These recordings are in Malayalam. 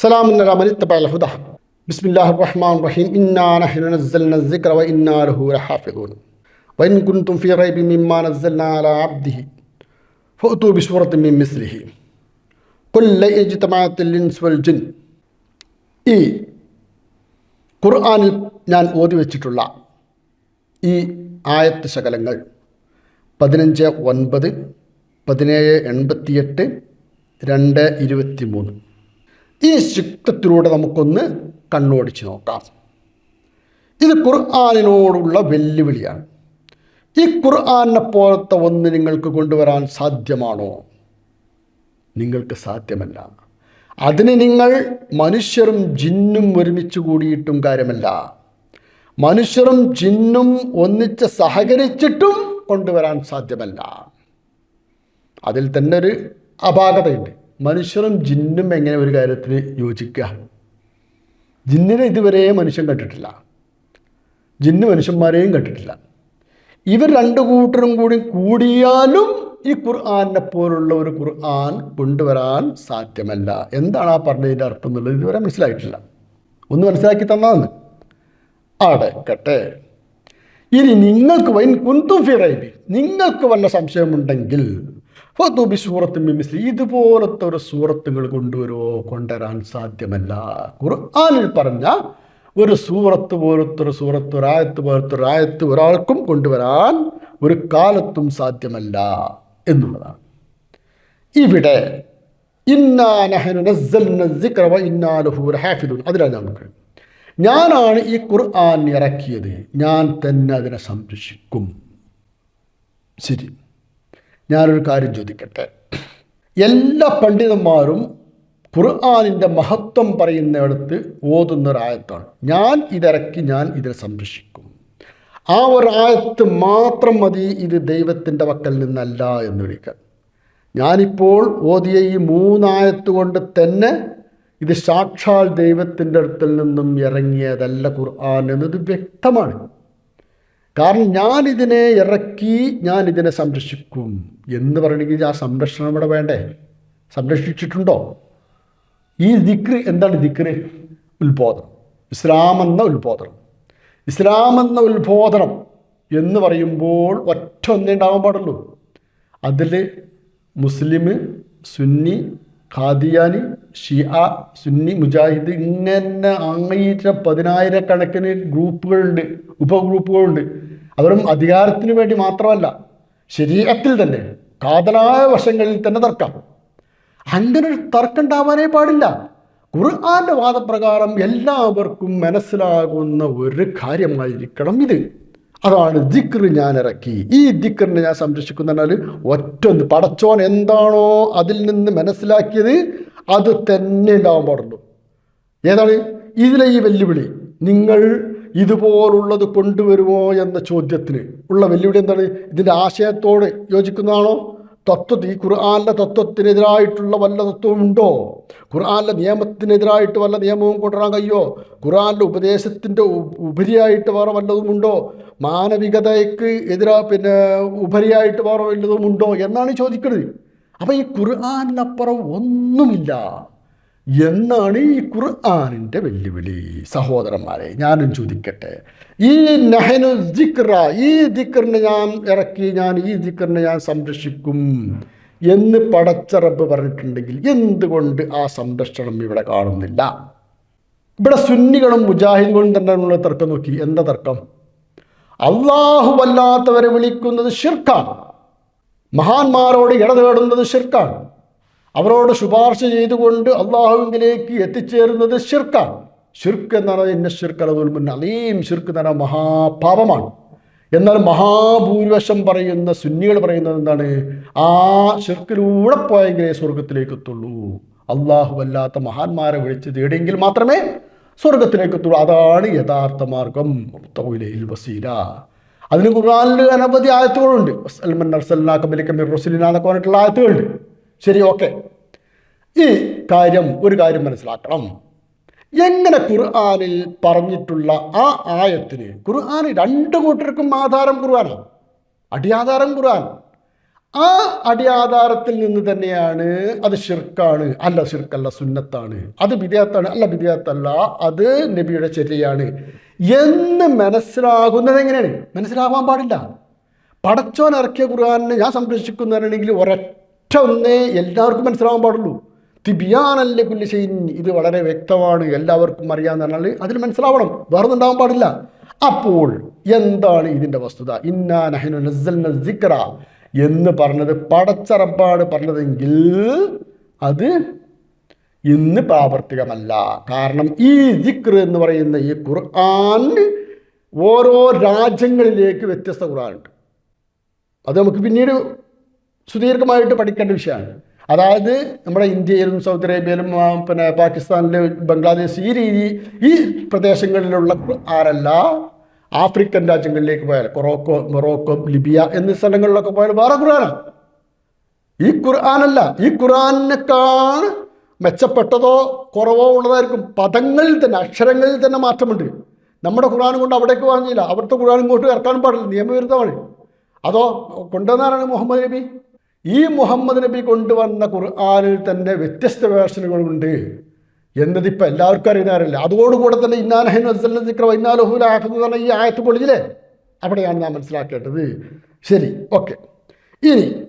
സലാമുന്ന റമനിത്തബൽഹുദ ബിസ്മില്ലാഹ് റഹ്മാൻ റഹീം ഇന്നാനഹിനുസിക്ര ഇന്നാർഹുറഹാഫിദൂൻ വൈൻ കുൻതും ഫി റൈബി മിമ്മാ നസ്സൽന അലാ അബ്ദിഹി ഫഅതു ബിസൂറത്തി മിൻ മിസ്ലിഹി ഖുൽ ലഇജ്തമാഅത്തിൽ ഇൻസ് വൽ ജിൻ ഈ ഖുർആനിൽ ഞാൻ ഓതി വച്ചിട്ടുള്ള ഈ ആയത്ത് ശകലങ്ങൾ പതിനഞ്ച് ഒൻപത് പതിനേഴ് എൺപത്തിയെട്ട് രണ്ട് ഇരുപത്തി മൂന്ന് ഈ ചിത്രത്തിലൂടെ നമുക്കൊന്ന് കണ്ണോടിച്ച് നോക്കാം. ഇത് ഖുർആാനിനോടുള്ള വെല്ലുവിളിയാണ്. ഈ ഖുർആാനെ പോലത്തെ ഒന്ന് നിങ്ങൾക്ക് കൊണ്ടുവരാൻ സാധ്യമാണോ? നിങ്ങൾക്ക് സാധ്യമല്ല. അതിന് നിങ്ങൾ മനുഷ്യരും ജിന്നും ഒരുമിച്ച് കൂടിയിട്ടും കാര്യമല്ല. മനുഷ്യരും ജിന്നും ഒന്നിച്ച് സഹകരിച്ചിട്ടും കൊണ്ടുവരാൻ സാധ്യമല്ല. അതിൽ തന്നെ ഒരു അപാകതയുണ്ട്. മനുഷ്യരും ജിന്നും എങ്ങനെ ഒരു കാര്യത്തിൽ യോജിക്കുക? ജിന്നിനെ ഇതുവരെ മനുഷ്യൻ കണ്ടിട്ടില്ല. ജിന്ന് മനുഷ്യന്മാരെയും കണ്ടിട്ടില്ല. ഇവർ രണ്ടു കൂട്ടരും കൂടി കൂടിയാലും ഈ ഖുർആാനെ പോലുള്ള ഒരു ഖുർആൻ കൊണ്ടുവരാൻ സാധ്യമല്ല. എന്താണ് ആ പറഞ്ഞതിന്റെ അർത്ഥം എന്നുള്ളത് ഇതുവരെ മനസ്സിലായിട്ടില്ല. ഒന്ന് മനസ്സിലാക്കി തന്നാന്ന്. അടക്കട്ടെ ഇനി നിങ്ങൾക്ക് വൈൻ കുന്തുഫിറൈബി നിങ്ങൾക്ക് വല്ല സംശയമുണ്ടെങ്കിൽ ഫതുബി സൂറത്തും മിമിസ്ലി ഇതുപോലത്തെ ഒരു സൂറത്തുകൾ കൊണ്ടുവരുമോ കൊണ്ടുവരാൻ സാധ്യമല്ല. ഖുർആാനിൽ പറഞ്ഞ ഒരു സൂറത്ത് പോലത്തെ ഒരു സൂറത്ത് ഒരായത്ത് പോലത്തെ ഒരായത്ത് ഒരാൾക്കും കൊണ്ടുവരാൻ ഒരു കാലത്തും സാധ്യമല്ല എന്നുള്ളതാണ്. ഇവിടെ ഞാനാണ് ഈ ഖുർആൻ ഇറക്കിയത്. ഞാൻ തന്നെ അതിനെ സംരക്ഷിക്കും. ശരി. ഞാനൊരു കാര്യം ചോദിക്കട്ടെ. എല്ലാ പണ്ഡിതന്മാരും ഖുർആാനിന്റെ മഹത്വം പറയുന്നിടത്ത് ഓതുന്ന ഒരായത്താണ് ഞാൻ ഇതിറക്കി ഞാൻ ഇതിനെ സംരക്ഷിക്കും. ആ ഒരായത്ത് മാത്രം മതി ഇത് ദൈവത്തിന്റെ വക്കൽ നിന്നല്ല എന്ന് വിളിക്കാൻ ഞാനിപ്പോൾ ഓതിയ ഈ മൂന്നായത്ത് കൊണ്ട് തന്നെ ഇത് സാക്ഷാൽ ദൈവത്തിന്റെ അടുത്തിൽ നിന്നും ഇറങ്ങിയതല്ല ഖുർആൻ എന്നത് വ്യക്തമാണ്. കാരണം ഞാൻ ഇതിനെ ഇറക്കി ഞാൻ ഇതിനെ സംരക്ഷിക്കും. എന്ന് പറയണമെങ്കിൽ ആ സംരക്ഷണം ഇവിടെ വേണ്ടേ? സംരക്ഷിച്ചിട്ടുണ്ടോ? ഈ ദിക്രി എന്താണ് ദിക്രി ഉത്ബോധനം ഇസ്ലാം എന്ന ഉത്ബോധനം. ഇസ്ലാം എന്ന ഉത്ബോധനം എന്ന് പറയുമ്പോൾ ഒറ്റ ഒന്നേ ഉണ്ടാകാൻ പാടുള്ളൂ. അതിൽ മുസ്ലിം സുന്നി ഖാദിയാനി ഷിയ സുന്നി മുജാഹിദ് ഇങ്ങനെ ആയിരം പതിനായിരക്കണക്കിന് ഗ്രൂപ്പുകളുണ്ട് ഉപഗ്രൂപ്പുകളുണ്ട്. അവരും അധികാരത്തിന് വേണ്ടി മാത്രമല്ല ശരീരത്തിൽ തന്നെ കാതലായ വശങ്ങളിൽ തന്നെ തർക്കം. അങ്ങനെ ഒരു തർക്കം ഉണ്ടാവാനേ പാടില്ല. ഖുർആന്റെ വാദപ്രകാരം എല്ലാവർക്കും മനസ്സിലാകുന്ന ഒരു കാര്യമായിരിക്കണം ഇത്. അതാണ് ദിക്ർ ഞാൻ ഇറക്കി ഈ ദിക്റിനെ ഞാൻ സംരക്ഷിക്കുന്ന ഒറ്റൊന്ന് പടച്ചോൻ എന്താണോ അതിൽ നിന്ന് മനസ്സിലാക്കിയത് അത് തന്നെ ഉണ്ടാവാൻ പാടുള്ളൂ. ഏതാണ്? ഇതിലെ ഈ വെല്ലുവിളി. നിങ്ങൾ ഇതുപോലുള്ളത് കൊണ്ടുവരുമോ എന്ന ചോദ്യത്തിന് ഉള്ള വെല്ലുവിളി എന്താണ്? ഇതിന്റെ ആശയത്തോട് യോജിക്കുന്നതാണോ? തത്വ ഈ ഖുർആാനിലെ തത്വത്തിനെതിരായിട്ടുള്ള വല്ല തത്വമുണ്ടോ? ഖുർആാനിലെ നിയമത്തിനെതിരായിട്ട് വല്ല നിയമവും കൊണ്ടുവരാൻ കഴിയോ? ഖുർആാനിലെ ഉപദേശത്തിന്റെ ഉപരിയായിട്ട് വേറെ വല്ലതുമുണ്ടോ? മാനവികതയ്ക്ക് എതിരാ പിന്നെ ഉപരിയായിട്ട് വേറെ വല്ലതും ഉണ്ടോ എന്നാണ് ചോദിക്കുന്നത്. അപ്പം ഈ ഖുർആാനിനപ്പുറം ഒന്നുമില്ല. എന്നാണ് ഈ ഖുർആാനിന്റെ വെല്ലുവിളി? സഹോദരന്മാരെ ഞാനും ചോദിക്കട്ടെ. ഈ നഹനു ദിക്ര ഈ ദിക്റിനെ ഞാൻ ഇറക്കി ഞാൻ ഈ ദിക്റിനെ ഞാൻ സംരക്ഷിക്കും എന്ന് പടച്ചറബ് പറഞ്ഞിട്ടുണ്ടെങ്കിൽ എന്തുകൊണ്ട് ആ സംരക്ഷണം ഇവിടെ കാണുന്നില്ല? ഇവിടെ സുന്നികളും മുജാഹിദുകളും തന്നെയുള്ള തർക്കം നോക്കി. എന്താ തർക്കം? അള്ളാഹു വല്ലാത്തവരെ വിളിക്കുന്നത് ഷിർക്കാണ് മഹാന്മാരോട് ഇടതേടുന്നത് ഷിർക്കാണ് അവരോട് ശുപാർശ ചെയ്തുകൊണ്ട് അള്ളാഹുവിലേക്ക് എത്തിച്ചേരുന്നത് ഷിർക്കാണ് ഷിർക്ക് എന്നാണ് എന്നെ ഷിർക്ക് അലീം. ഷിർക്ക് എന്ന് പറഞ്ഞാൽ മഹാപാപമാണ്. എന്നാൽ മഹാഭൂരിവശം പറയുന്ന സുന്നികൾ പറയുന്നത് എന്താണ്? ആ ഷിർക്കിലൂടെ പോയെങ്കിലേ സ്വർഗത്തിലേക്ക് എത്തുള്ളൂ. അള്ളാഹു വല്ലാത്ത മഹാന്മാരെ വിളിച്ച് തേടിയെങ്കിൽ മാത്രമേ സ്വർഗത്തിലേക്ക് എത്തുള്ളൂ. അതാണ് യഥാർത്ഥ മാർഗം. വസീല. അതിന് ഖുർആാനിൽ അനവധി ആയത്തുകളുണ്ട്. സൽമൻ അർസലിനാക്കബലിക്കമിർ റസുലിന എന്നൊക്കെ പറഞ്ഞിട്ടുള്ള ആയത്തുകളുണ്ട്. ശരി ഓക്കെ. ഈ കാര്യം ഒരു കാര്യം മനസ്സിലാക്കണം. എങ്ങനെ ഖുർആാനിൽ പറഞ്ഞിട്ടുള്ള ആ ആയത്തിന് ഖുർആൻ രണ്ട് കൂട്ടർക്കും ആധാരം ഖുർആനാണ്. അടിയാധാരം ഖുർആൻ. ആ അടിയാധാരത്തിൽ നിന്ന് തന്നെയാണ് അത് ഷിർക്കാണ് അല്ല ഷിർക്കല്ല സുന്നത്താണ്. അത് ബിദിയാത്താണ് അല്ല ബിദിയാത്തല്ല അത് നബിയുടെ ചര്യയാണ്. എന്ന് മനസ്സിലാകുന്നത് എങ്ങനെയാണ്? മനസ്സിലാവാൻ പാടില്ല. പടച്ചോൻ ഇറക്കിയ ഖുർആാനിനെ ഞാൻ സംരക്ഷിക്കുന്നവരാണെങ്കിൽ ഒരൊറ്റ ഒന്നേ എല്ലാവർക്കും മനസ്സിലാവാൻ പാടുള്ളൂ. തിബിയാനല്ലേ കുല്ലിശൈൻ ഇത് വളരെ വ്യക്തമാണ്. എല്ലാവർക്കും അറിയാമെന്ന് പറഞ്ഞാൽ അതിൽ മനസ്സിലാവണം. വേറെ ഉണ്ടാവാൻ പാടില്ല. അപ്പോൾ എന്താണ് ഇതിന്റെ വസ്തുത? ഇന്നാ നഹനു നസ്സൽന സിക്ര എന്ന് പറഞ്ഞത് പടച്ചറപ്പാട് പറഞ്ഞതെങ്കിൽ അത് ഇന്ന് പ്രാവർത്തികമല്ല. കാരണം ഈ ദിക്ർ എന്ന് പറയുന്ന ഈ ഖുർആൻ ഓരോ രാജ്യങ്ങളിലേക്ക് വ്യത്യസ്ത ഖുർആനുണ്ട്. അത് നമുക്ക് പിന്നീട് സുദീർഘമായിട്ട് പഠിക്കേണ്ട വിഷയമാണ്. അതായത് നമ്മുടെ ഇന്ത്യയിലും സൗദി അറേബ്യയിലും പിന്നെ പാകിസ്ഥാനിലും ബംഗ്ലാദേശ് ഈ രീതി ഈ പ്രദേശങ്ങളിലുള്ള ആരല്ല ആഫ്രിക്കൻ രാജ്യങ്ങളിലേക്ക് പോയാൽ കൊറോക്കോ മൊറോക്കോ ലിബിയ എന്നീ സ്ഥലങ്ങളിലൊക്കെ പോയാൽ വേറെ ഖുർആനാണ്. ഈ ഖുർആാനല്ല ഈ ഖുർആാനേക്കാൾ മെച്ചപ്പെട്ടതോ കുറവോ ഉള്ളതായിരിക്കും. പദങ്ങളിൽ തന്നെ അക്ഷരങ്ങളിൽ തന്നെ മാറ്റമുണ്ട്. നമ്മുടെ ഖുർആാനും കൊണ്ട് അവിടേക്ക് പറഞ്ഞില്ല അവിടുത്തെ ഖുർആാനും കൊണ്ട് ഇറക്കാനും പാടില്ല. നിയമവിരുദ്ധമാണ്. അതോ കൊണ്ടുവന്നാരാണ് മുഹമ്മദ് നബി? ഈ മുഹമ്മദ് നബി കൊണ്ടുവന്ന ഖുർആാനിൽ തന്നെ വ്യത്യസ്ത വേർഷനുകളുണ്ട്. എന്നതിപ്പോൾ എല്ലാവർക്കും അറിയുന്നവരല്ല അതോടുകൂടെ തന്നെ പറഞ്ഞ ഈ ആയത്ത് പൊളിയില്ലേ? അവിടെയാണ് നാം മനസ്സിലാക്കേണ്ടത്. ശരി ഓക്കെ. ഇനി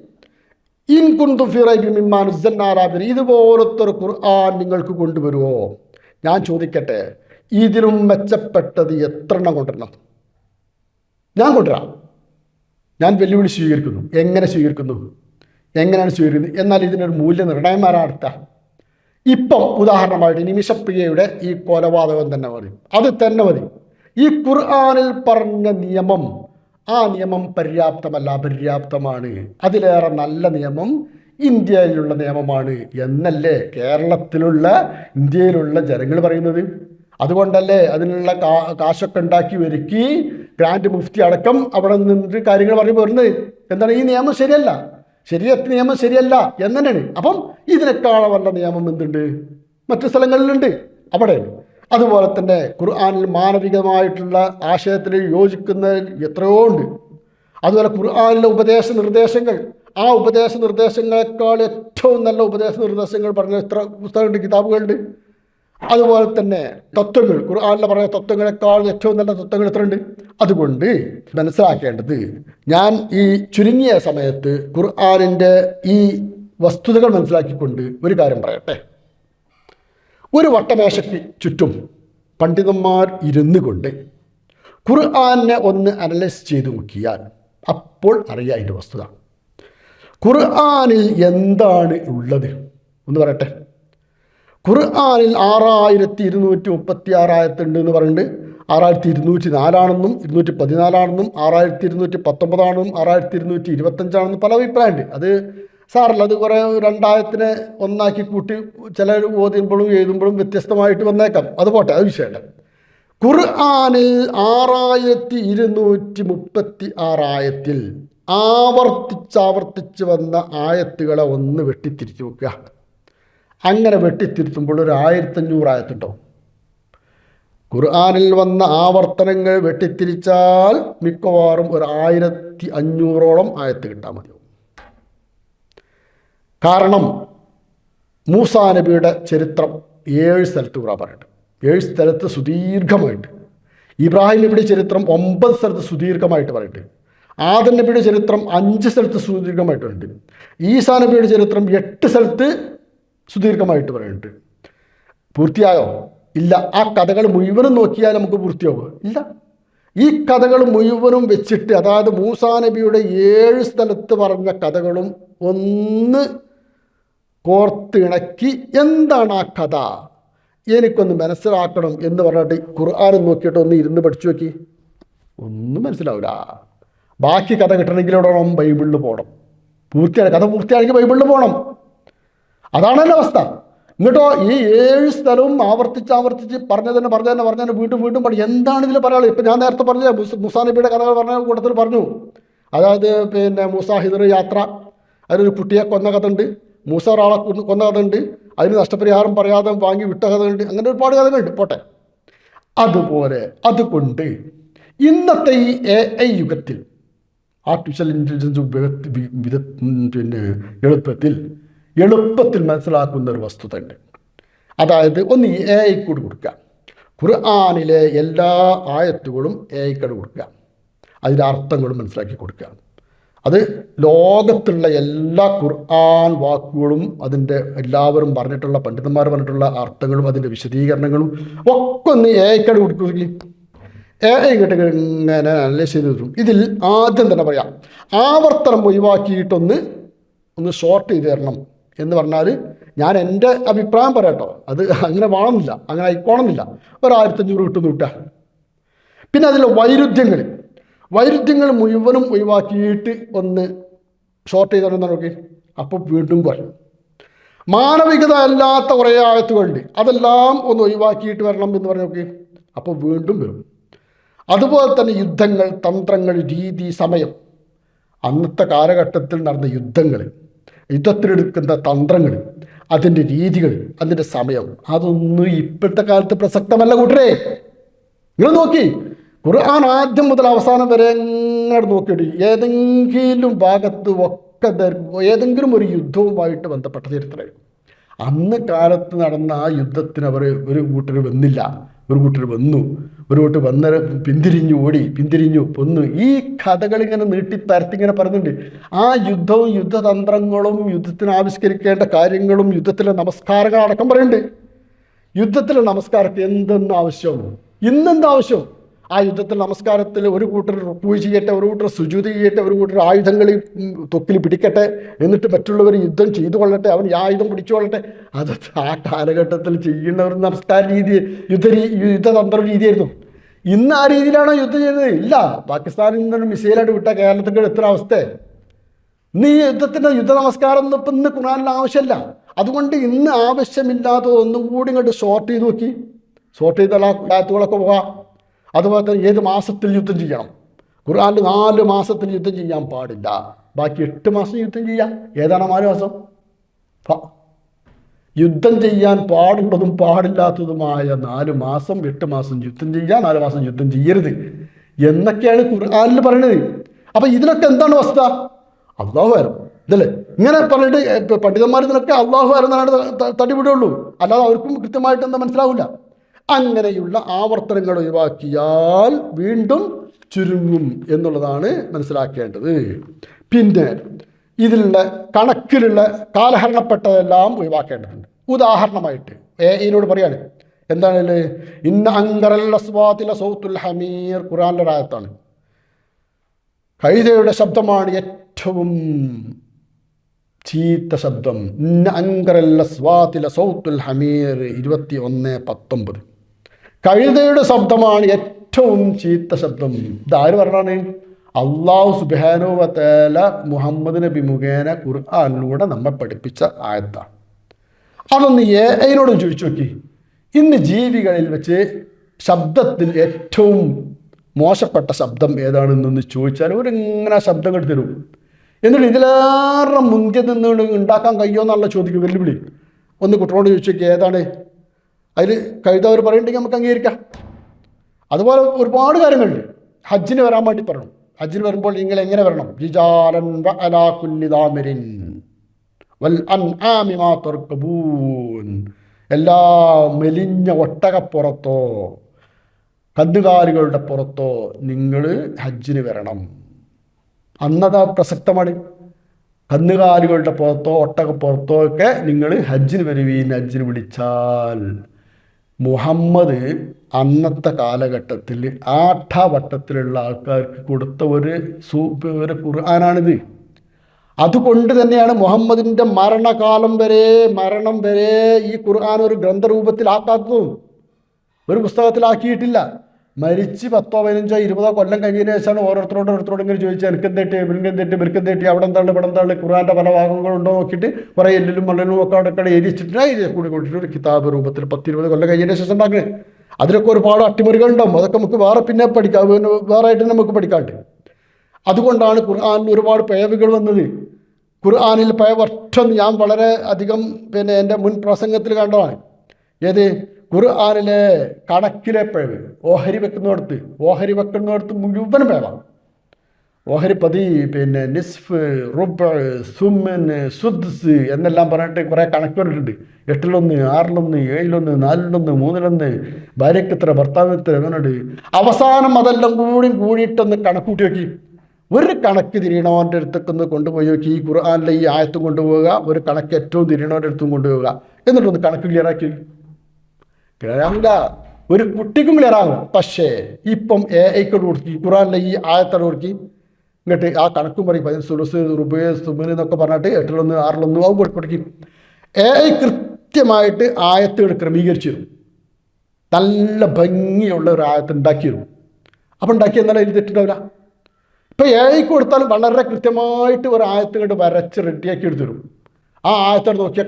ഇൻ കുന്തു ഇതുപോലത്തെ ഒരു ഖുർആൻ നിങ്ങൾക്ക് കൊണ്ടുവരുമോ ഞാൻ ചോദിക്കട്ടെ ഇതിലും മെച്ചപ്പെട്ടത് എത്ര എണ്ണം കൊണ്ടുവരണം ഞാൻ കൊണ്ടുവരാം. ഞാൻ വെല്ലുവിളി സ്വീകരിക്കുന്നു. എങ്ങനെ സ്വീകരിക്കുന്നു? എങ്ങനെയാണ് സ്വീകരിക്കുന്നത്? എന്നാൽ ഇതിനൊരു മൂല്യനിർണയം. ആരാടുത്ത ഇപ്പം ഉദാഹരണമായിട്ട് നിമിഷപ്രിയയുടെ ഈ കൊലപാതകം തന്നെ മതി. അത് തന്നെ മതി. ഈ ഖുർആാനിൽ പറഞ്ഞ നിയമം ആ നിയമം പര്യാപ്തമല്ല അപര്യാപ്തമാണ്. അതിലേറെ നല്ല നിയമം ഇന്ത്യയിലുള്ള നിയമമാണ് എന്നല്ലേ കേരളത്തിലുള്ള ഇന്ത്യയിലുള്ള ജനങ്ങൾ പറയുന്നത്? അതുകൊണ്ടല്ലേ അതിനുള്ള കാ കാശൊക്കെ ഉണ്ടാക്കി ഒരുക്കി ഗ്രാൻഡ് മുഫ്തി അടക്കം അവിടെ നിന്നിട്ട് കാര്യങ്ങൾ പറഞ്ഞു പോരുന്നത്? എന്താണ് ഈ നിയമം ശരിയല്ല? ശരിയത്ത് നിയമം ശരിയല്ല എന്ന് തന്നെയാണ് അപ്പം ഇതിനേക്കാളെ വല്ല നിയമം എന്തുണ്ട്? മറ്റു സ്ഥലങ്ങളിലുണ്ട്. അവിടെ. അതുപോലെ തന്നെ ഖുർആാനിൽ മാനവികമായിട്ടുള്ള ആശയത്തിൽ യോജിക്കുന്ന എത്രയോ ഉണ്ട്. അതുപോലെ ഖുർആാനിലെ ഉപദേശ നിർദ്ദേശങ്ങൾ. ആ ഉപദേശ നിർദ്ദേശങ്ങളെക്കാൾ ഏറ്റവും നല്ല ഉപദേശ നിർദ്ദേശങ്ങൾ പറഞ്ഞ എത്ര പുസ്തകമുണ്ട് കിതാബുകളുണ്ട്? അതുപോലെ തന്നെ തത്വങ്ങൾ. ഖുർആാനിലെ പറഞ്ഞ തത്വങ്ങളെക്കാൾ ഏറ്റവും നല്ല തത്വങ്ങൾ എത്രയുണ്ട്? അതുകൊണ്ട് മനസ്സിലാക്കേണ്ടത് ഞാൻ ഈ ചുരുങ്ങിയ സമയത്ത് ഖുർആാനിന്റെ ഈ വസ്തുതകൾ മനസ്സിലാക്കിക്കൊണ്ട് ഒരു കാര്യം പറയട്ടെ. ഒരു വട്ടമേശയ്ക്ക് ചുറ്റും പണ്ഡിതന്മാർ ഇരുന്നു കൊണ്ട് ഖുർആാനെ ഒന്ന് അനലൈസ് ചെയ്ത് നോക്കിയാൽ അപ്പോൾ അറിയാം അതിന്റെ വസ്തുത. ഖുർആാനിൽ എന്താണ് ഉള്ളത്? ഒന്ന് പറയട്ടെ. ഖുർആാനിൽ ആറായിരത്തി ഇരുന്നൂറ്റി മുപ്പത്തി ആറായിരത്തുണ്ട് എന്ന് പറഞ്ഞിട്ട് ആറായിരത്തി ഇരുന്നൂറ്റി നാലാണെന്നും ഇരുന്നൂറ്റി പതിനാലാണെന്നും ആറായിരത്തി ഇരുന്നൂറ്റി പത്തൊമ്പതാണെന്നും ആറായിരത്തി ഇരുന്നൂറ്റി ഇരുപത്തഞ്ചാണെന്നും പല അഭിപ്രായമുണ്ട്. അത് സാറല്ല അത് കുറേ രണ്ടായിരത്തിനെ ഒന്നാക്കി കൂട്ടി ചിലർ ഓതുമ്പോഴും എഴുതുമ്പോഴും വ്യത്യസ്തമായിട്ട് വന്നേക്കാം. അത് പോട്ടെ അത് വിഷയമല്ല. ഖുർആാനിൽ ആറായിരത്തി ഇരുന്നൂറ്റി മുപ്പത്തി ആറായത്തിൽ ആവർത്തിച്ചാവർത്തിച്ച് വന്ന ആയത്തുകളെ ഒന്ന് വെട്ടിത്തിരിച്ചു നോക്കുക അങ്ങനെ വെട്ടിത്തിരുത്തുമ്പോൾ ഒരു ആയിരത്തഞ്ഞൂറ് ആയത്തുണ്ടാവും ഖുർആാനിൽ വന്ന ആവർത്തനങ്ങൾ വെട്ടിത്തിരിച്ചാൽ മിക്കവാറും ഒരു ആയിരത്തി അഞ്ഞൂറോളം ആയത്ത് കിട്ടാൻ മതിയാവും. കാരണം മൂസാ നബിയുടെ ചരിത്രം ഏഴ് സ്ഥലത്ത് ഖുറാൻ പറയുന്നുണ്ട്. ഏഴ് സ്ഥലത്ത് സുദീർഘമായിട്ട്. ഇബ്രാഹിം നബിയുടെ ചരിത്രം ഒമ്പത് സ്ഥലത്ത് സുദീർഘമായിട്ട് പറയുന്നുണ്ട്. ആദം നബിയുടെ ചരിത്രം അഞ്ച് സ്ഥലത്ത് സുദീർഘമായിട്ട് പറയുന്നുണ്ട്. ഈസാ നബിയുടെ ചരിത്രം എട്ട് സ്ഥലത്ത് സുദീർഘമായിട്ട് പറയുന്നുണ്ട്. പൂർത്തിയായോ? ഇല്ല. ആ കഥകൾ മുഴുവനും നോക്കിയാൽ നമുക്ക് പൂർത്തിയാവുക. ഇല്ല. ഈ കഥകൾ മുഴുവനും വെച്ചിട്ട് അതായത് മൂസാ നബിയുടെ ഏഴ് സ്ഥലത്ത് പറഞ്ഞ കഥകളും ഒന്ന് കോർത്തിണക്കി എന്താണ് ആ കഥ? എനിക്കൊന്ന് മനസ്സിലാക്കണം എന്ന് പറഞ്ഞിട്ട് ഖുർആൻ നോക്കിയിട്ട് ഒന്ന് ഇരുന്ന് പഠിച്ചു നോക്കി. ഒന്നും മനസ്സിലാവില്ല ബാക്കി കഥ കിട്ടണമെങ്കിൽ ഇവിടെ ബൈബിളിൽ പോകണം. പൂർത്തിയാണ് കഥ പൂർത്തിയാണെങ്കിൽ ബൈബിളിൽ പോകണം. അതാണല്ലോ അവസ്ഥ. എന്നിട്ടോ ഈ ഏഴ് സ്ഥലവും ആവർത്തിച്ച് ആവർത്തിച്ച് പറഞ്ഞു തന്നെ പറഞ്ഞു തന്നെ പറഞ്ഞു തന്നെ വീണ്ടും വീണ്ടും പറഞ്ഞു. എന്താണ് ഇതിൽ പറയാനുള്ളത് ഇപ്പം ഞാൻ നേരത്തെ പറഞ്ഞില്ല മുസാനബിയുടെ മുസാ നബിയുടെ കഥകൾ പറഞ്ഞ കൂട്ടത്തിൽ പറഞ്ഞു. അതായത് പിന്നെ മൂസാ ഹിദർ യാത്ര അതിലൊരു കുട്ടിയെ കൊന്ന കഥ ഉണ്ട് മൂസ ഒരാളെ കൊന്ന കഥ ഉണ്ട് അതിന് നഷ്ടപരിഹാരം പറയാതെ വാങ്ങി വിട്ട കഥ ഉണ്ട് അങ്ങനെ ഒരുപാട് കഥകളുണ്ട്. പോട്ടെ. അതുപോലെ അതുകൊണ്ട് ഇന്നത്തെ ഈ എ ഐ യുഗത്തിൽ ആർട്ടിഫിഷ്യൽ ഇന്റലിജൻസ് പിന്നെ എളുപ്പത്തിൽ എളുപ്പത്തിൽ മനസ്സിലാക്കുന്ന ഒരു വസ്തുത ഉണ്ട് അതായത് ഒന്ന് എ ഐക്കൂട് കൊടുക്കുക. ഖുർആാനിലെ എല്ലാ ആയത്തുകളും എ ഐക്കോട് കൊടുക്കുക. അതിന്റെ അർത്ഥങ്ങളും മനസ്സിലാക്കി കൊടുക്കുക. അത് ലോകത്തുള്ള എല്ലാ ഖുർആൻ വാക്കുകളും അതിന്റെ എല്ലാവരും പറഞ്ഞിട്ടുള്ള പണ്ഡിതന്മാർ പറഞ്ഞിട്ടുള്ള അർത്ഥങ്ങളും അതിന്റെ വിശദീകരണങ്ങളും ഒക്കെ ഒന്ന് എ ഐക്കോട് കൊടുക്കുകയും എ ഇങ്ങനെ അനലൈസ് ചെയ്ത് തരും. ഇതിൽ ആദ്യം തന്നെ പറയാം. ആവർത്തനം ഒഴിവാക്കിയിട്ടൊന്ന് ഒന്ന് ഷോർട്ട് ചെയ്ത് തരണം. എന്ന് പറഞ്ഞാൽ ഞാൻ എന്റെ അഭിപ്രായം പറയാട്ടോ. അത് അങ്ങനെ വേണമെന്നില്ല. അങ്ങനെ ആയിക്കോണമെന്നില്ല. ഒരായിരത്തഞ്ഞൂറ് കിട്ടും കിട്ടുക പിന്നെ അതിലെ വൈരുദ്ധ്യങ്ങൾ. വൈരുദ്ധ്യങ്ങൾ മുഴുവനും ഒഴിവാക്കിയിട്ട് ഒന്ന് ഷോർട്ട് ചെയ്ത് തരണം നോക്കി? അപ്പോൾ വീണ്ടും കുറയും മാനവികത അല്ലാത്ത കുറേ ആയത്തുകളുണ്ട്. അതെല്ലാം ഒന്ന് ഒഴിവാക്കിയിട്ട് വരണം എന്ന് പറഞ്ഞു നോക്കി. അപ്പോൾ വീണ്ടും വരും. അതുപോലെ തന്നെ യുദ്ധങ്ങൾ തന്ത്രങ്ങൾ രീതി സമയം. അന്നത്തെ കാലഘട്ടത്തിൽ നടന്ന യുദ്ധങ്ങൾ. യുദ്ധത്തിലെടുക്കുന്ന തന്ത്രങ്ങൾ അതിന്റെ രീതികൾ അതിന്റെ സമയം. അതൊന്നും ഇപ്പോഴത്തെ കാലത്ത് പ്രസക്തമല്ല കൂട്ടരെ. നിങ്ങൾ നോക്കി ഖുർആൻ ആദ്യം മുതൽ അവസാനം വരെ എങ്ങനെ നോക്കിയിട്ട് ഏതെങ്കിലും ഭാഗത്ത് ഒക്കെ ഏതെങ്കിലും ഒരു യുദ്ധവുമായിട്ട് ബന്ധപ്പെട്ട ചരിത്രം അന്ന് കാലത്ത് നടന്ന ആ യുദ്ധത്തിന് അവർ ഒരു കൂട്ടർ വന്നില്ല. ഒരു കൂട്ടർ വന്നു. ഒരു കൂട്ടർ വന്ന പിന്തിരിഞ്ഞു ഓടി പിന്തിരിഞ്ഞു പൊന്നു ഈ കഥകൾ ഇങ്ങനെ നീട്ടി തരത്തി ഇങ്ങനെ പറയുന്നുണ്ട് ആ യുദ്ധവും യുദ്ധതന്ത്രങ്ങളും യുദ്ധത്തിന് ആവിഷ്കരിക്കേണ്ട കാര്യങ്ങളും യുദ്ധത്തിലെ നമസ്കാരങ്ങൾ അടക്കം പറയുന്നുണ്ട്. യുദ്ധത്തിലെ നമസ്കാരത്തിന് എന്തെന്ന് ആവശ്യം? ഇന്നെന്ത് ആവശ്യം? ആ യുദ്ധത്തിൽ നമസ്കാരത്തിൽ ഒരു കൂട്ടർ പൂജ ചെയ്യട്ടെ ഒരു കൂട്ടർ സുജൂതി ചെയ്യട്ടെ ഒരു കൂട്ടർ ആയുധങ്ങൾ തൊക്കിൽ പിടിക്കട്ടെ എന്നിട്ട് മറ്റുള്ളവർ യുദ്ധം ചെയ്തു കൊള്ളട്ടെ അവൻ ആയുധം പിടിച്ചു കൊള്ളട്ടെ. അത് ആ കാലഘട്ടത്തിൽ ചെയ്യുന്ന ഒരു നമസ്കാര രീതി യുദ്ധ യുദ്ധതന്ത്ര രീതിയായിരുന്നു. ഇന്ന് ആ രീതിയിലാണോ യുദ്ധം ചെയ്തത്? ഇല്ല. പാകിസ്ഥാനിൽ നിന്നൊരു മിസൈലായിട്ട് വിട്ട കേരളത്തിന്റെ എത്ര അവസ്ഥ. ഇന്ന് ഈ യുദ്ധത്തിന്റെ യുദ്ധ നമസ്കാരം ഒന്നും ഇപ്പം ഇന്ന് ഖുറാനിൽ ആവശ്യമില്ല. അതുകൊണ്ട് ഇന്ന് ആവശ്യമില്ലാത്ത ഒന്നും കൂടി ഇങ്ങോട്ട് ഷോർട്ട് ചെയ്ത് നോക്കി. ഷോർട്ട് ചെയ്ത ആയത്തുകളൊക്കെ പോകാം. അതുപോലെ തന്നെ ഏത് മാസത്തിൽ യുദ്ധം ചെയ്യണം? ഖുർആനിൽ നാല് മാസത്തിൽ യുദ്ധം ചെയ്യാൻ പാടില്ല. ബാക്കി എട്ട് മാസം യുദ്ധം ചെയ്യാം. ഏതാണ് നാല് മാസം. യുദ്ധം ചെയ്യാൻ പാടുള്ളതും പാടില്ലാത്തതുമായ നാല് മാസം എട്ട് മാസം യുദ്ധം ചെയ്യാൻ നാല് മാസം യുദ്ധം ചെയ്യരുത്. എന്നൊക്കെയാണ് ഖുർആാനിൽ പറയുന്നത് അപ്പൊ ഇതിനൊക്കെ എന്താണ് വസ്തുത അള്ളാഹു വരും ഇതല്ലേ? ഇങ്ങനെ പറഞ്ഞിട്ട് പണ്ഡിതന്മാർ ഇതിനൊക്കെ അള്ളാഹു എന്നാണ് തടിപിടുള്ളൂ അല്ലാതെ അവർക്കും കൃത്യമായിട്ട് എന്താ മനസ്സിലാവില്ല. അങ്ങനെയുള്ള ആവർത്തനങ്ങൾ ഒഴിവാക്കിയാൽ വീണ്ടും ചുരുങ്ങും എന്നുള്ളതാണ് മനസ്സിലാക്കേണ്ടത്. പിന്നെ ഇതിലുള്ള കണക്കിലുള്ള കാലഹരണപ്പെട്ടതെല്ലാം ഒഴിവാക്കേണ്ടതുണ്ട്. ഉദാഹരണമായിട്ട് എ ഇതിനോട് പറയാണ് എന്താണ് ഇന്ന അസ്വാത്തില സൗത്തുൽ ഹമീർ ഖുറാന്റെ രായത്താണ് കൈതയുടെ ശബ്ദമാണ് ഏറ്റവും ചീത്ത ശബ്ദം. ഇന്ന അങ്കറല്ല സ്വാത്തില സൗത്തുൽ ഹമീർ ഇരുപത്തി ഒന്ന് പത്തൊമ്പത്. കഴുതയുടെ ശബ്ദമാണ് ഏറ്റവും ചീത്ത ശബ്ദം. ഇതാര് പറഞ്ഞാണ്? അള്ളാഹു സുബാനുവത്തേല മുഹമ്മദ് നബി മുഖേന ഖുർആാനിലൂടെ നമ്മെ പഠിപ്പിച്ച ആയത്താണ്. അതൊന്ന് എ അതിനോടും ചോദിച്ചു നോക്കി. ഇന്ന് ജീവികളിൽ വെച്ച് ശബ്ദത്തിൽ ഏറ്റവും മോശപ്പെട്ട ശബ്ദം ഏതാണെന്നൊന്ന് ചോദിച്ചാൽ ഒരിങ്ങനെ ശബ്ദം കെട്ടി തരും. എന്നിട്ട് ഇതിലേറെ മുന്തിയ നിന്ന് ഉണ്ടാക്കാൻ കഴിയുമോ എന്നുള്ള ചോദിക്കും വെല്ലുവിളി. ഒന്ന് കുട്ടികളോട് ചോദിച്ചു നോക്കി ഏതാണ്? അതിൽ കഴുതവർ പറയുന്നുണ്ടെങ്കിൽ നമുക്ക് അംഗീകരിക്കാം. അതുപോലെ ഒരുപാട് കാര്യങ്ങളുണ്ട്. ഹജ്ജിന് വരാൻ വേണ്ടി പറയണം ഹജ്ജിന് വരുമ്പോൾ നിങ്ങൾ എങ്ങനെ വരണം? വൽ എല്ലാ മെലിഞ്ഞ ഒട്ടകപ്പുറത്തോ കന്നുകാലികളുടെ പുറത്തോ നിങ്ങൾ ഹജ്ജിന് വരണം. അന്നതാ പ്രസക്തമാണ്. കന്നുകാലികളുടെ പുറത്തോ ഒട്ടകപ്പുറത്തോ ഒക്കെ നിങ്ങൾ ഹജ്ജിന് വരുവീൻ ഹജ്ജിന് വിളിച്ചാൽ മുഹമ്മദ് അന്നത്തെ കാലഘട്ടത്തിൽ ആഠാവട്ടത്തിലുള്ള ആൾക്കാർക്ക് കൊടുത്ത ഒരു സൂ ഒരു ഖുർആാനാണിത്. അതുകൊണ്ട് തന്നെയാണ് മുഹമ്മദിന്റെ മരണകാലം വരെ മരണം വരെ ഈ ഖുർആൻ ഒരു ഗ്രന്ഥരൂപത്തിലാക്കാത്തതും ഒരു പുസ്തകത്തിലാക്കിയിട്ടില്ല. മരിച്ച് പത്തോ പതിനഞ്ചോ ഇരുപതോ കൊല്ലം കഴിഞ്ഞതിന് ശേഷമാണ് ഓരോരുത്തരോട് ഓരോരുത്തരോട് ഇങ്ങനെ ചോദിച്ചാൽ എനിക്ക് എന്തെട്ടി ഇവർക്കും എന്തെട്ടി ഇവർക്കും എന്തെട്ടി അവിടെ എന്താണ്? ഇവിടെ എന്താണ്? ഖുറാന്റെ പല ഭാഗങ്ങളുണ്ടോ നോക്കിയിട്ട് കുറേ എല്ലിലും മണ്ണിലും ഒക്കെ അവിടെ ഒക്കെ എഴുതി കൂടി കൂട്ടിയിട്ട് ഒരു കിതാബ് രൂപത്തിൽ പത്തിരുപത് കൊല്ലം കഴിഞ്ഞതിന് ശേഷം ഉണ്ടാക്കുന്നത് അതിലൊക്കെ ഒരുപാട് അട്ടിമറികളുണ്ടാവും. അതൊക്കെ നമുക്ക് വേറെ പിന്നെ പഠിക്കാം. വേറെ ആയിട്ട് നമുക്ക് പഠിക്കാണ്ട്. അതുകൊണ്ടാണ് ഖുർആാനിൽ ഒരുപാട് പേവുകൾ വന്നത്. ഖുർആാനിൽ പേവ് ഒറ്റൊന്ന് ഞാൻ വളരെ അധികം പിന്നെ എന്റെ മുൻ പ്രസംഗത്തിൽ കണ്ടതാണ്. ഏത്? ഖുർആാനിലെ കണക്കിലെ പേവ് ഓഹരി വെക്കുന്നിടത്ത് ഓഹരി വെക്കുന്നിടത്ത് മുഴുവൻ പേവാണ് ഓഹരി പതി പിന്നെ നിസ്ഫ് റുബ് സുമൻ സുദ്സ് എന്നെല്ലാം പറഞ്ഞിട്ട് കുറേ കണക്ക് പറഞ്ഞിട്ടുണ്ട്. എട്ടിലൊന്ന് ആറിലൊന്ന് ഏഴിലൊന്ന് നാലിലൊന്ന് മൂന്നിലൊന്ന് ഭാര്യയ്ക്ക് ഇത്ര ഭർത്താവിന് ഇത്ര അങ്ങനെയുണ്ട് അവസാനം അതെല്ലാം കൂടി കൂടിയിട്ടൊന്ന് കണക്ക് കൂട്ടി നോക്കി. ഒരു കണക്ക് തിരിയണവന്റെ അടുത്തൊക്കെ കൊണ്ടുപോയി നോക്കി. ഈ ഖുർആാനിലെ ഈ ആയത്തും കൊണ്ടുപോവുക ഒരു കണക്ക് ഏറ്റവും തിരിയണവന്റെ അടുത്തും കൊണ്ടുപോവുക. എന്നിട്ടൊന്ന് കണക്ക് ക്ലിയർ ആക്കി. ക്ലിയറാവില്ല ഒരു കുട്ടിക്കും ക്ലിയർ പക്ഷേ ഇപ്പം എ ഐക്കോട് കൊടുക്കി ഖുറാനിലെ ഈ ആയത്തോട് കൊടുക്കി എന്നിട്ട് ആ കണക്കും പറയും പതിനഞ്ച് സുലസ് റുബേ സുബിന് എന്നൊക്കെ പറഞ്ഞിട്ട് എട്ടിലൊന്ന് ആറിലൊന്ന് ആവും കൊടുക്കി. എ ഐ കൃത്യമായിട്ട് ആയത്തുകൾ ക്രമീകരിച്ചു തരും. നല്ല ഭംഗിയുള്ള ഒരു ആയത്ത് ഉണ്ടാക്കി തരും. അപ്പം ഉണ്ടാക്കി എന്നാലും അതിൽ തെറ്റുണ്ടാവില്ല? ഇപ്പം എ ഐക്ക് കൊടുത്താൽ വളരെ കൃത്യമായിട്ട് ഒരു ആയത്ത് വരച്ച് റെഡിയാക്കി എടുത്തു തരും. ആ ആയത്തോട് നോക്കിയാൽ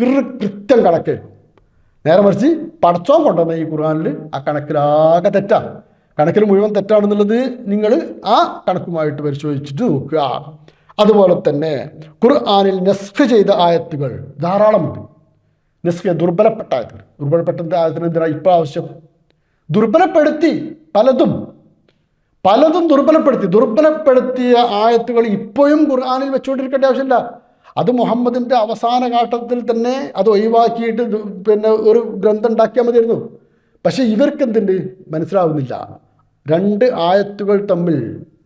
കൃത്യം കണക്കായിരിക്കും നേരെ മറിച്ച് പടച്ചോൻ കൊണ്ടുവന്ന ഈ ഖുർആാനിൽ ആ കണക്കിലാകെ തെറ്റാണ് കണക്കിൽ മുഴുവൻ തെറ്റാണെന്നുള്ളത് നിങ്ങൾ ആ കണക്കുമായിട്ട് പരിശോധിച്ചിട്ട് നോക്കുക. അതുപോലെ തന്നെ ഖുർആാനിൽ നെസ്ഖ് ചെയ്ത ആയത്തുകൾ ധാരാളമുണ്ട് നെസ്ഖ് ദുർബലപ്പെട്ട ആയത്തുകൾ. ദുർബലപ്പെട്ട ആയത്തിന് എന്തിനാ ഇപ്പം ആവശ്യം? ദുർബലപ്പെടുത്തി പലതും. പലതും ദുർബലപ്പെടുത്തി. ദുർബലപ്പെടുത്തിയ ആയത്തുകൾ ഇപ്പോഴും ഖുർആാനിൽ വെച്ചുകൊണ്ടിരിക്കേണ്ട ആവശ്യമില്ല. അത് മുഹമ്മദിന്റെ അവസാന ഘട്ടത്തിൽ തന്നെ അത് ഒഴിവാക്കിയിട്ട് പിന്നെ ഒരു ഗ്രന്ഥം ഉണ്ടാക്കിയാൽ മതിയായിരുന്നു. പക്ഷേ ഇവർക്ക് എന്തുണ്ട് മനസ്സിലാവുന്നില്ല. രണ്ട് ആയത്തുകൾ തമ്മിൽ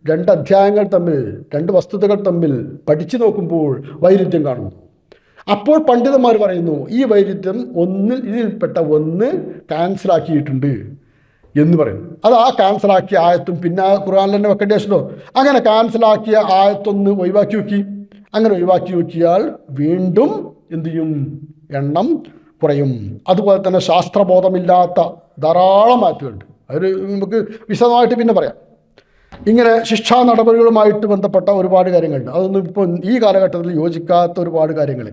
രണ്ട് അധ്യായങ്ങൾ തമ്മിൽ രണ്ട് വസ്തുതകൾ തമ്മിൽ പഠിച്ചു നോക്കുമ്പോൾ വൈരുദ്ധ്യം കാണുന്നു. അപ്പോൾ പണ്ഡിതന്മാർ പറയുന്നു ഈ വൈരുദ്ധ്യം ഒന്ന് ഇതിൽപ്പെട്ട ഒന്ന് ക്യാൻസലാക്കിയിട്ടുണ്ട് എന്ന് പറയും. അത് ആ ക്യാൻസലാക്കിയ ആയത്തും പിന്നെ ആ ഖുർആനിൽ തന്നെ വെക്കേണ്ടി ആവശ്യമുണ്ടോ അങ്ങനെ ക്യാൻസലാക്കിയ ആയത്തൊന്ന് ഒഴിവാക്കി നോക്കി. അങ്ങനെ ഒഴിവാക്കി നോക്കിയാൽ വീണ്ടും എന്തു ചെയ്യും? എണ്ണം കുറയും. അതുപോലെ തന്നെ ശാസ്ത്രബോധമില്ലാത്ത ധാരാളം മാറ്റമുണ്ട് അത് നമുക്ക് വിശദമായിട്ട് പിന്നെ പറയാം. ഇങ്ങനെ ശിക്ഷാ നടപടികളുമായിട്ട് ബന്ധപ്പെട്ട ഒരുപാട് കാര്യങ്ങളുണ്ട്. അതൊന്നും ഇപ്പോൾ ഈ കാലഘട്ടത്തിൽ യോജിക്കാത്ത ഒരുപാട് കാര്യങ്ങൾ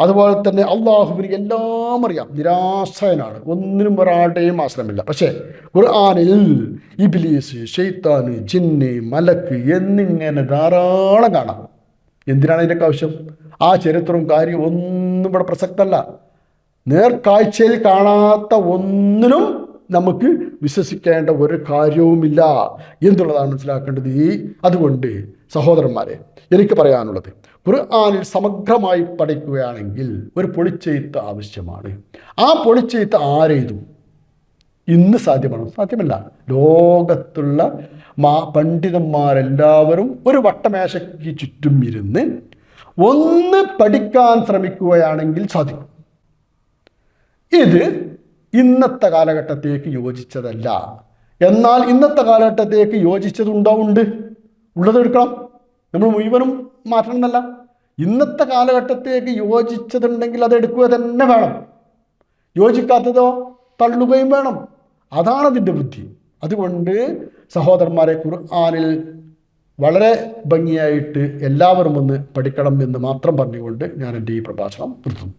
അതുപോലെ തന്നെ അള്ളാഹുബിന് എല്ലാം അറിയാം. നിരാശയനാണ് ഒന്നിനും ഒരാളുടെയും ആശ്രമമില്ല. പക്ഷേ ഖുർആാനിൽ ഇബിലീസ് ഷെയ്ത്താന് ജിന്ന് മലക്ക് എന്നിങ്ങനെ ധാരാളം കാണാം. എന്തിനാണ് ഇതിന്റെ ആവശ്യം? ആ ചരിത്രവും കാര്യവും ഒന്നും ഇവിടെ പ്രസക്തമല്ല നേർക്കാഴ്ചയിൽ കാണാത്ത ഒന്നിനും നമുക്ക് വിശ്വസിക്കേണ്ട ഒരു കാര്യവുമില്ല എന്നുള്ളതാണ് മനസ്സിലാക്കേണ്ടത് ഈ അതുകൊണ്ട് സഹോദരന്മാരെ എനിക്ക് പറയാനുള്ളത് ഖുർആാനിൽ സമഗ്രമായി പഠിക്കുകയാണെങ്കിൽ ഒരു പൊളിച്ചെയ്ത്ത് ആവശ്യമാണ്. ആ പൊളിച്ചെയ്ത്ത് ആരെയ്തു ഇന്ന് സാധ്യമാണോ? സാധ്യമല്ല. ലോകത്തുള്ള മാ പണ്ഡിതന്മാരെല്ലാവരും ഒരു വട്ടമേശയ്ക്ക് ചുറ്റും ഇരുന്ന് ഒന്ന് പഠിക്കാൻ ശ്രമിക്കുകയാണെങ്കിൽ സാധിക്കും. ഇത് ഇന്നത്തെ കാലഘട്ടത്തേക്ക് യോജിച്ചതല്ല. എന്നാൽ ഇന്നത്തെ കാലഘട്ടത്തേക്ക് യോജിച്ചതുണ്ടോ ഉണ്ട് ഉള്ളത് എടുക്കണം. നമ്മൾ മുഴുവനും മാറ്റണമെന്നല്ല. ഇന്നത്തെ കാലഘട്ടത്തേക്ക് യോജിച്ചതുണ്ടെങ്കിൽ അത് എടുക്കുക തന്നെ വേണം. യോജിക്കാത്തതോ തള്ളുകയും വേണം. അതാണ് അതിന്റെ ബുദ്ധി. അതുകൊണ്ട് സഹോദരന്മാരെ ഖുർആാനിൽ വളരെ ഭംഗിയായിട്ട് എല്ലാവരും ഒന്ന് പഠിക്കണം എന്ന് മാത്രം പറഞ്ഞുകൊണ്ട് ഞാൻ എന്റെ ഈ പ്രഭാഷണം നിർത്തുന്നു.